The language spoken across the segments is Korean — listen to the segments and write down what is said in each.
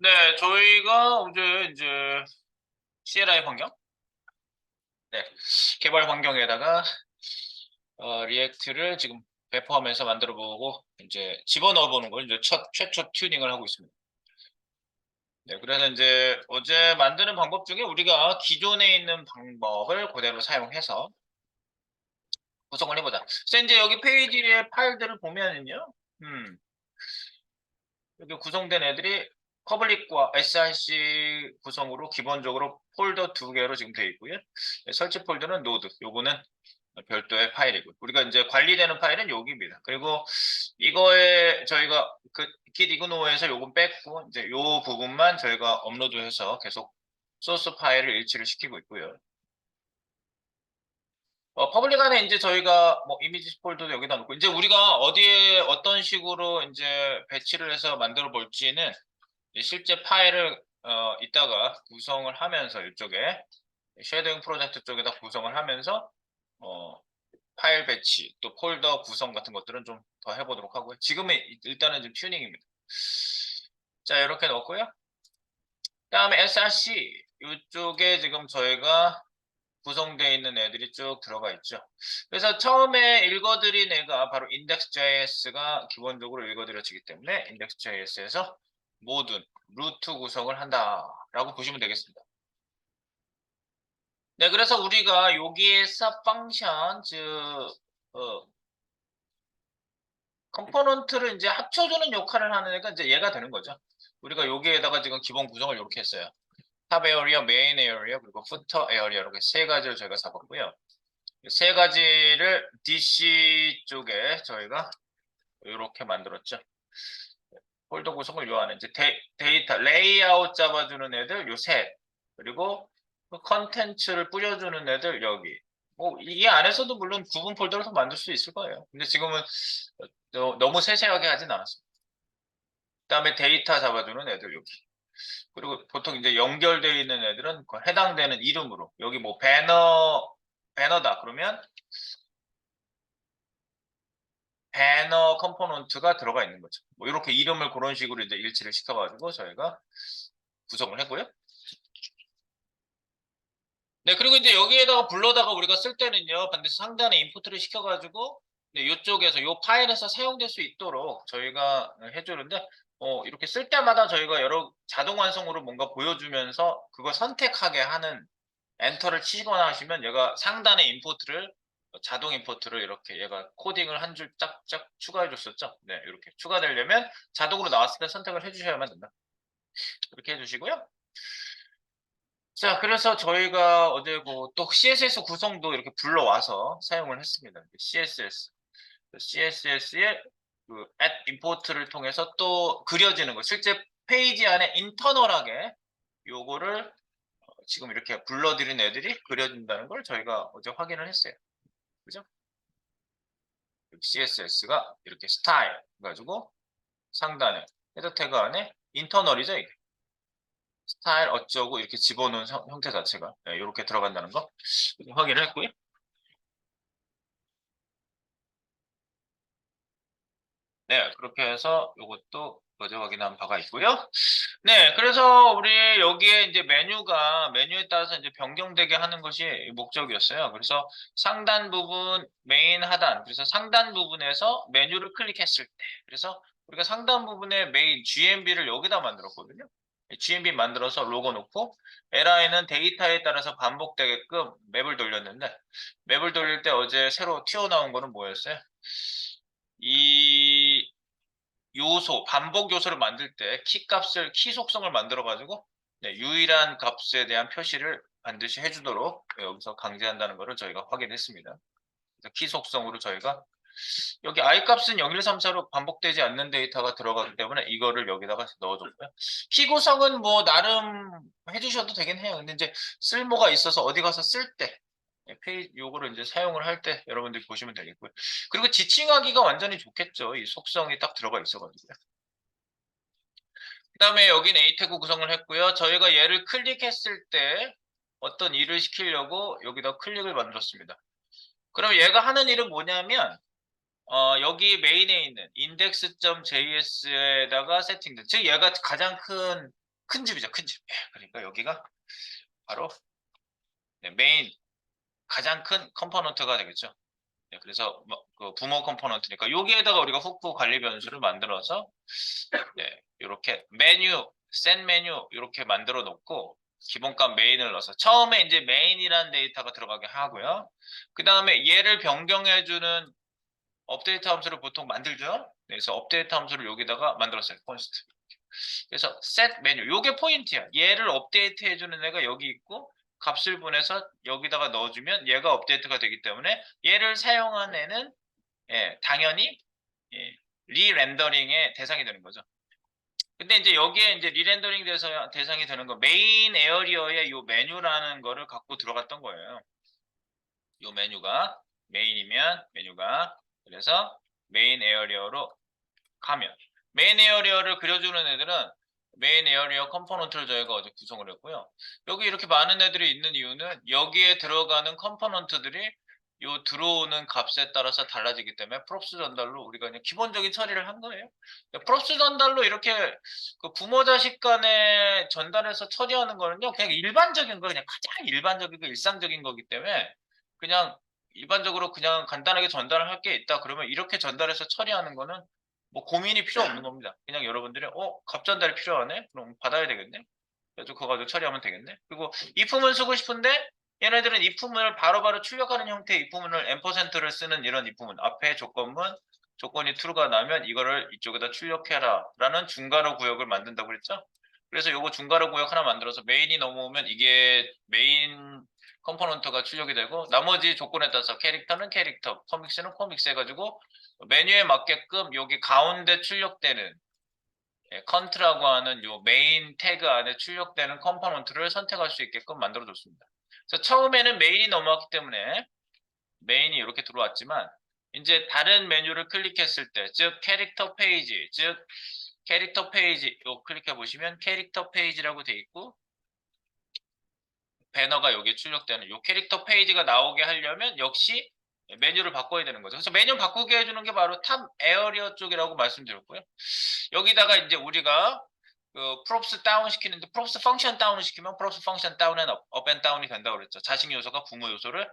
네, 저희가 이제 이제 CLI 환경, 네, 개발 환경에다가 어, 리액트를 지금 배포하면서 만들어보고 이제 집어넣어보는 걸 이제 첫 최초 튜닝을 하고 있습니다. 네, 그래서 이제 어제 만드는 방법 중에 우리가 기존에 있는 방법을 그대로 사용해서 구성을 해보자. 그래서 이제 여기 페이지의 파일들을 보면은요, 음, 여기 구성된 애들이 퍼블릭과 src 구성으로 기본적으로 폴더 두 개로 지금 되어 있고요. 네, 설치 폴더는 노드, 요거는 별도의 파일이고 우리가 이제 관리되는 파일은 여기입니다. 그리고 이거에 저희가 그 git ignore 요건 뺐고 이제 요 부분만 저희가 업로드해서 계속 소스 파일을 일치를 시키고 있고요. 어, 퍼블릭 안에 이제 저희가 뭐 이미지 폴더도 여기다 놓고 이제 우리가 어디에 어떤 식으로 이제 배치를 해서 만들어 볼지는 실제 파일을 어, 이따가 구성을 하면서 이쪽에 쉐도잉 프로젝트 쪽에다 구성을 하면서 어, 파일 배치 또 폴더 구성 같은 것들은 좀 더 해보도록 하고요. 지금은 이- 일단은 좀 튜닝입니다. 자 이렇게 넣었고요. 다음에 src 이쪽에 지금 저희가 구성되어 있는 애들이 쭉 들어가 있죠. 그래서 처음에 읽어드린 애가 바로 index.js가 기본적으로 읽어드려지기 때문에 index.js에서 모든 루트 구성을 한다라고 보시면 되겠습니다. 네, 그래서 우리가 여기에서 펑션, 즉, 어, 컴포넌트를 이제 합쳐주는 역할을 하는 애가 이제 얘가 되는 거죠. 우리가 여기에다가 지금 기본 구성을 이렇게 했어요. 탑 에어리어, 메인 에어리어, 그리고 부터 에어리어 이렇게 세 가지를 저희가 잡았고요. 이세 가지를 DC 쪽에 저희가 이렇게 만들었죠. 폴더 구성을 요 안에 이제 데, 데이 터 레이아웃 잡아주는 애들 요 셋, 그리고 그 컨텐츠를 뿌려주는 애들 여기. 뭐 이 안에서도 물론 구분 폴더를 더 만들 수 있을 거예요. 근데 지금은 어, 너무 세세하게 하진 않았습니다. 그다음에 데이터 잡아주는 애들 여기. 그리고 보통 이제 연결되어 있는 애들은 그 해당되는 이름으로 여기 뭐 배너 배너다 그러면 배너 컴포넌트가 들어가 있는 거죠. 뭐 이렇게 이름을 그런 식으로 이제 일치를 시켜가지고 저희가 구성을 했고요. 네, 그리고 이제 여기에다가 불러다가 우리가 쓸 때는요, 반드시 상단에 인풋을 시켜가지고, 네, 이쪽에서 요 파일에서 사용될 수 있도록 저희가 해주는데, 어, 이렇게 쓸 때마다 저희가 여러 자동 완성으로 뭔가 보여주면서 그거 선택하게 하는 엔터를 치거나 하시면 얘가 상단에 인풋을 자동 인풋을 이렇게 얘가 코딩을 한 줄 짝짝 추가해 줬었죠. 네, 이렇게 추가되려면 자동으로 나왔을 때 선택을 해 주셔야만 된다. 이렇게 해 주시고요. 자, 그래서 저희가 어제 그또 CSS 구성도 이렇게 불러와서 사용을 했습니다. CSS. CSS의 그 add import를 통해서 또 그려지는 거. 실제 페이지 안에 인터널하게 요거를 어, 지금 이렇게 불러들인 애들이 그려진다는 걸 저희가 어제 확인을 했어요. 그죠? CSS가 이렇게 스타일 가지고 상단에 헤더 태그 안에 인터널이죠, 이게. 스타일 어쩌고 이렇게 집어넣은 형- 형태 자체가 네, 이렇게 들어간다는 거 확인을 했고요. 네, 그렇게 해서 이것도 어제 확인한 바가 있고요. 네, 그래서 우리 여기에 이제 메뉴가 메뉴에 따라서 이제 변경되게 하는 것이 목적이었어요. 그래서 상단 부분, 메인 하단, 그래서 상단 부분에서 메뉴를 클릭했을 때, 그래서 우리가 상단 부분에 메인 GMB를 여기다 만들었거든요. GMB 만들어서 로고 놓고 LI는 데이터에 따라서 반복되게끔 맵을 돌렸는데 맵을 돌릴 때 어제 새로 튀어나온 거는 뭐였어요? 이 요소, 반복 요소를 만들 때 키 값을 키 속성을 만들어 가지고 네, 유일한 값에 대한 표시를 반드시 해주도록 여기서 강제한다는 것을 저희가 확인했습니다. 키 속성으로 저희가 여기 i 값은 0134로 반복되지 않는 데이터가 들어가기 때문에 이거를 여기다가 넣어줬고요. 키 구성은 뭐 나름 해주셔도 되긴 해요. 근데 이제 쓸모가 있어서 어디 가서 쓸 때 페이지 요거를 이제 사용을 할 때 여러분들이 보시면 되겠고요. 그리고 지칭하기가 완전히 좋겠죠. 이 속성이 딱 들어가 있어가지고요. 그 다음에 여기는 a 태그 구성을 했고요. 저희가 얘를 클릭했을 때 어떤 일을 시키려고 여기다 클릭을 만들었습니다. 그럼 얘가 하는 일은 뭐냐면 어, 여기 메인에 있는 index.js에다가 세팅된 즉 얘가 가장 큰 큰 집이죠, 큰 집. 예, 그러니까 여기가 바로 네, 메인 가장 큰 컴포넌트가 되겠죠. 네, 그래서 뭐, 그 부모 컴포넌트니까 여기에다가 우리가 훅부 관리 변수를 만들어서 네, 이렇게 메뉴, 센 메뉴 이렇게 만들어 놓고 기본값 메인을 넣어서 처음에 이제 메인이라는 데이터가 들어가게 하고요. 그 다음에 얘를 변경해주는 업데이트 함수를 보통 만들죠. 네, 그래서 업데이트 함수를 여기다가 만들었어요. 콘스트. 그래서 set 메뉴 요게 포인트야. 얘를 업데이트 해주는 애가 여기 있고 값을 보내서 여기다가 넣어주면 얘가 업데이트가 되기 때문에 얘를 사용한 애는 예, 당연히 예, 리렌더링의 대상이 되는 거죠. 근데 이제 여기에 이제 리렌더링 대상, 대상이 되는 거 메인 에어리어에 요 메뉴라는 거를 갖고 들어갔던 거예요. 요 메뉴가 메인이면 메뉴가 그래서 메인 에어리어로 가면 메인 에어리어를 그려주는 애들은 메인 에어리어 컴포넌트를 저희가 어제 구성을 했고요. 여기 이렇게 많은 애들이 있는 이유는 여기에 들어가는 컴포넌트들이 요 들어오는 값에 따라서 달라지기 때문에 프롭스 전달로 우리가 그냥 기본적인 처리를 한 거예요. 프롭스 전달로 이렇게 그 부모 자식 간에 전달해서 처리하는 거는요. 그냥 일반적인 거 그냥 가장 일반적이고 일상적인 거기 때문에 그냥 일반적으로 그냥 간단하게 전달을 할 게 있다 그러면 이렇게 전달해서 처리하는 거는 뭐 고민이 필요 없는 겁니다. 그냥 여러분들이 어, 값 전달이 필요하네? 그럼 받아야 되겠네? 그래서 그거 가지고 처리하면 되겠네? 그리고 이품을 쓰고 싶은데 얘네들은 이 품을 바로바로 출력하는 형태의 이 품을 앰퍼센트를 쓰는 이런 이 품은 앞에 조건문 조건이 true가 나면 이거를 이쪽에다 출력해라 라는 중괄호 구역을 만든다고 그랬죠? 그래서 요거 중괄호 구역 하나 만들어서 메인이 넘어오면 이게 메인 컴포넌트가 출력이 되고 나머지 조건에 따라서 캐릭터는 캐릭터, 코믹스는 코믹스 해가지고 메뉴에 맞게끔 여기 가운데 출력되는 예, 컨트라고 하는 요 메인 태그 안에 출력되는 컴포넌트를 선택할 수 있게끔 만들어 줬습니다. 그래서 처음에는 메인이 넘어왔기 때문에 메인이 이렇게 들어왔지만 이제 다른 메뉴를 클릭했을 때, 즉 캐릭터 페이지, 즉 캐릭터 페이지 요 클릭해 보시면 캐릭터 페이지라고 돼 있고 배너가 여기에 출력되는 요 캐릭터 페이지가 나오게 하려면 역시 메뉴를 바꿔야 되는 거죠. 그래서 메뉴 바꾸게 해주는 게 바로 탑 에어리어 쪽이라고 말씀드렸고요. 여기다가 이제 우리가 그 프롭스 다운 시키는데 프롭스 펑션 다운을 시키면 프롭스 펑션 다운은 업앤 다운이 된다고 그랬죠. 자식 요소가 부모 요소를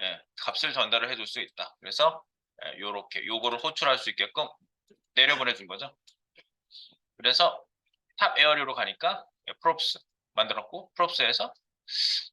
예, 값을 전달을 해줄 수 있다. 그래서 예, 요렇게 요거를 호출할 수 있게끔 내려보내 준 거죠. 그래서 탑 에어리어로 가니까 예, 프롭스 만들었고 프롭스에서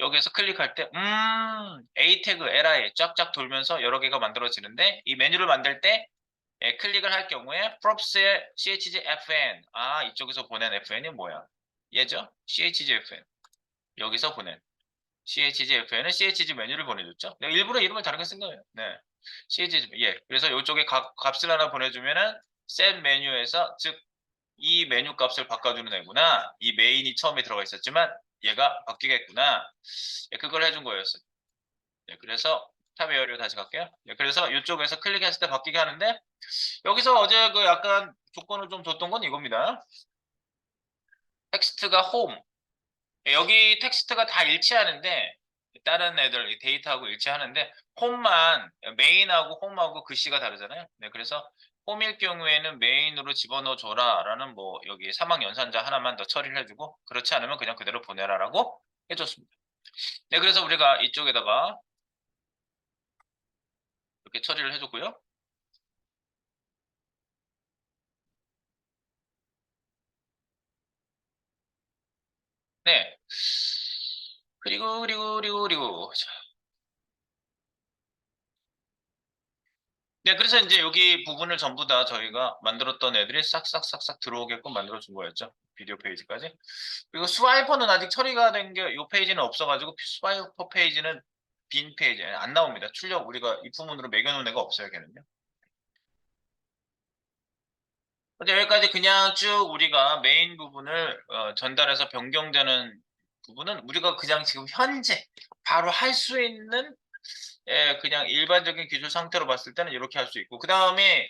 여기에서 클릭할 때, 음, A 태그, LI 쫙쫙 돌면서 여러 개가 만들어지는데, 이 메뉴를 만들 때, 예, 클릭을 할 경우에, props의 chgfn. 아, 이쪽에서 보낸 fn이 뭐야? 얘죠? chgfn. 여기서 보낸. chgfn은 chg 메뉴를 보내줬죠? 내가 일부러 이름을 다르게 쓴 거예요. 네. chg, 예. 그래서 이쪽에 값, 값을 하나 보내주면은, set 메뉴에서, 즉, 이 메뉴 값을 바꿔주는 애구나. 이 메인이 처음에 들어가 있었지만, 얘가 바뀌겠구나. 예, 그걸 해준 거였어요. 예, 그래서 탑 에어리어 다시 갈게요. 예, 그래서 이쪽에서 클릭했을 때 바뀌게 하는데 여기서 어제 그 약간 조건을 좀 줬던 건 이겁니다. 텍스트가 홈. 예, 여기 텍스트가 다 일치하는데 다른 애들 데이터하고 일치하는데 홈만 메인하고 홈하고 글씨가 다르잖아요. 네, 그래서 홈일 경우에는 메인으로 집어넣어 줘라 라는 뭐 여기 사망 연산자 하나만 더 처리를 해주고 그렇지 않으면 그냥 그대로 보내라 라고 해줬습니다. 네 그래서 우리가 이쪽에다가 이렇게 처리를 해줬고요. 네 그리고 그리고 그리고 그리고 자. 네, 그래서 이제 여기 부분을 전부 다 저희가 만들었던 애들이 싹싹싹싹 들어오게끔 만들어 준 거였죠. 비디오 페이지까지. 그리고 스와이퍼는 아직 처리가 된 게 이 페이지는 없어가지고 스와이퍼 페이지는 빈 페이지 안 나옵니다. 출력 우리가 이 부분으로 매겨놓은 애가 없어요, 걔는요. 근데 여기까지 그냥 쭉 우리가 메인 부분을 어, 전달해서 변경되는 부분은 우리가 그냥 지금 현재 바로 할 수 있는 예, 그냥 일반적인 기술 상태로 봤을 때는 이렇게 할 수 있고 그 다음에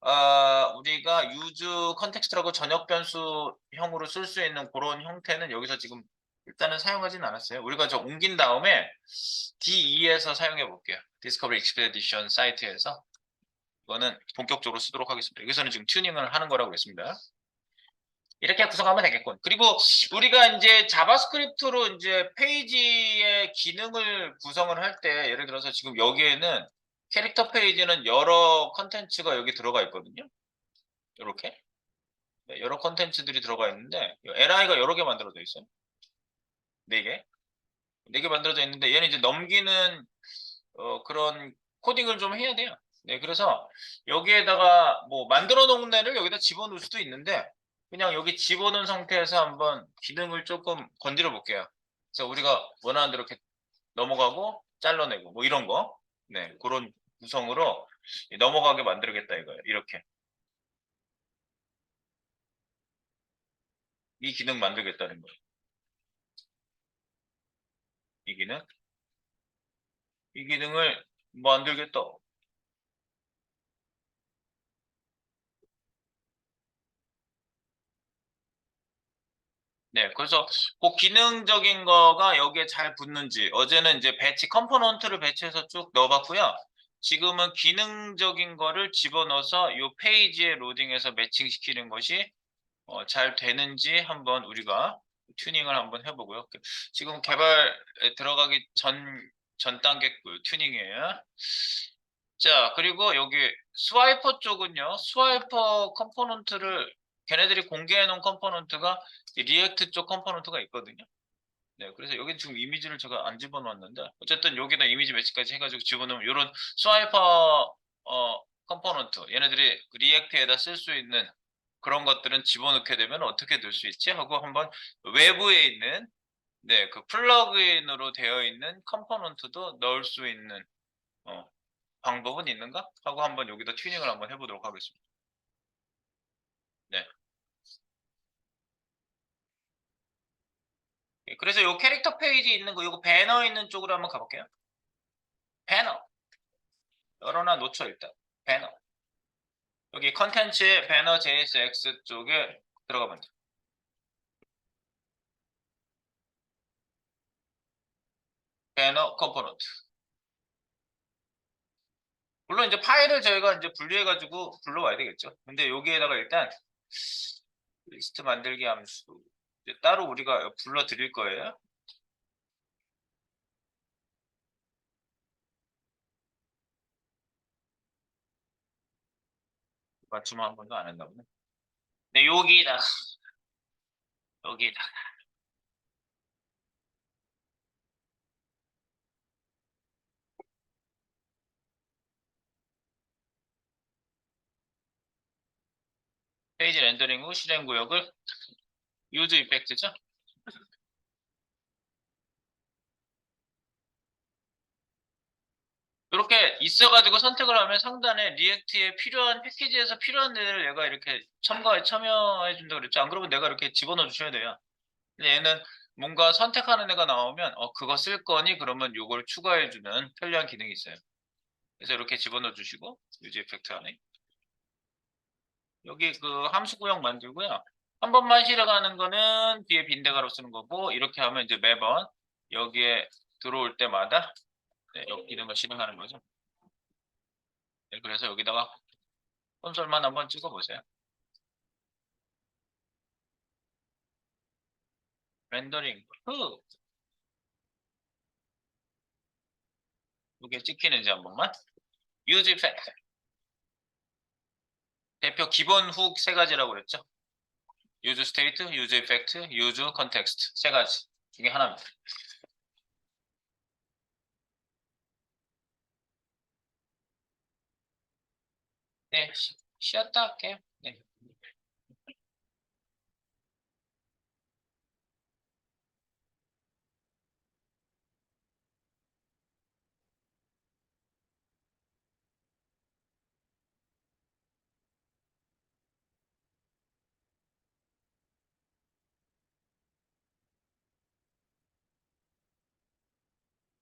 어, 우리가 유즈 컨텍스트라고 전역 변수형으로 쓸 수 있는 그런 형태는 여기서 지금 일단은 사용하진 않았어요. 우리가 저 옮긴 다음에 D2에서 사용해 볼게요. Discovery Expedition 사이트에서 이거는 본격적으로 쓰도록 하겠습니다. 여기서는 지금 튜닝을 하는 거라고 했습니다. 이렇게 구성하면 되겠군. 그리고 우리가 이제 자바스크립트로 이제 페이지의 기능을 구성을 할 때 예를 들어서 지금 여기에는 캐릭터 페이지는 여러 컨텐츠가 여기 들어가 있거든요. 이렇게 네, 여러 컨텐츠들이 들어가 있는데 LI가 여러 개 만들어져 있어요. 네 개. 네 개 만들어져 있는데 얘는 이제 넘기는 어, 그런 코딩을 좀 해야 돼요. 네, 그래서 여기에다가 뭐 만들어 놓은 애를 여기다 집어넣을 수도 있는데 그냥 여기 집어넣은 상태에서 한번 기능을 조금 건드려 볼게요. 그래서 우리가 원하는 대로 이렇게 넘어가고 잘라내고 뭐 이런 거. 네, 그런 구성으로 넘어가게 만들겠다 이거예요. 이렇게. 이 기능 만들겠다는 거예요. 이 기능. 이 기능을 만들겠다. 네, 그래서 그 기능적인 거가 여기에 잘 붙는지 어제는 이제 배치 컴포넌트를 배치해서 쭉 넣어봤고요. 지금은 기능적인 거를 집어넣어서 이 페이지에 로딩해서 매칭시키는 것이 어, 잘 되는지 한번 우리가 튜닝을 한번 해보고요. 그 지금 개발에 들어가기 전, 전 단계 그 튜닝이에요. 자, 그리고 여기 스와이퍼 쪽은요. 스와이퍼 컴포넌트를 걔네들이 공개해 놓은 컴포넌트가 이 리액트 쪽 컴포넌트가 있거든요. 네, 그래서 여기 지금 이미지를 제가 안 집어넣었는데 어쨌든 여기다 이미지 매치까지 해가지고 집어넣으면 이런 스와이퍼 어, 컴포넌트 얘네들이 그 리액트에다 쓸 수 있는 그런 것들은 집어넣게 되면 어떻게 될 수 있지 하고 한번 외부에 있는 네, 그 플러그인으로 되어 있는 컴포넌트도 넣을 수 있는 어, 방법은 있는가 하고 한번 여기다 튜닝을 한번 해보도록 하겠습니다. 네. 그래서 이 캐릭터 페이지 있는 거, 이거 배너 있는 쪽으로 한번 가볼게요. 배너. 열어놔 놓쳐 일단. 배너. 여기 컨텐츠의 배너 JSX 쪽에 들어가면 돼. 배너 컴포넌트. 물론 이제 파일을 저희가 이제 분리해가지고 불러와야 되겠죠. 근데 여기에다가 일단 리스트 만들기 함수 따로 우리가 불러 드릴 거예요. 맞춤 한 번도 안 했나 보네. 네, 여기다 여기다 페이지 렌더링 후 실행 구역을 유즈 이펙트죠. 이렇게 있어가지고 선택을 하면 상단에 리액트에 필요한 패키지에서 필요한 데를 얘가 이렇게 첨가에 참여해 준다고 그랬죠. 안 그러면 내가 이렇게 집어넣어 주셔야 돼요. 얘는 뭔가 선택하는 애가 나오면 어 그거 쓸 거니 그러면 요걸 추가해 주는 편리한 기능이 있어요. 그래서 이렇게 집어넣어 주시고 유즈 이펙트 안에 여기 그 함수 구역 만들고요. 한 번만 실행하는 거는 뒤에 빈대가로 쓰는 거고 이렇게 하면 이제 매번 여기에 들어올 때마다 네, 이 기능을 실행하는 거죠. 네, 그래서 여기다가 콘솔만 한번 찍어 보세요. 렌더링 후 이게 찍히는지 한 번만 유즈 이펙트 대표 기본 훅 세 가지라고 그랬죠. 유즈 스테이트, 유즈 이펙트, 유즈 컨텍스트 세 가지 중에 하나입니다. 네, 쉬- 쉬었다 할게요. 네.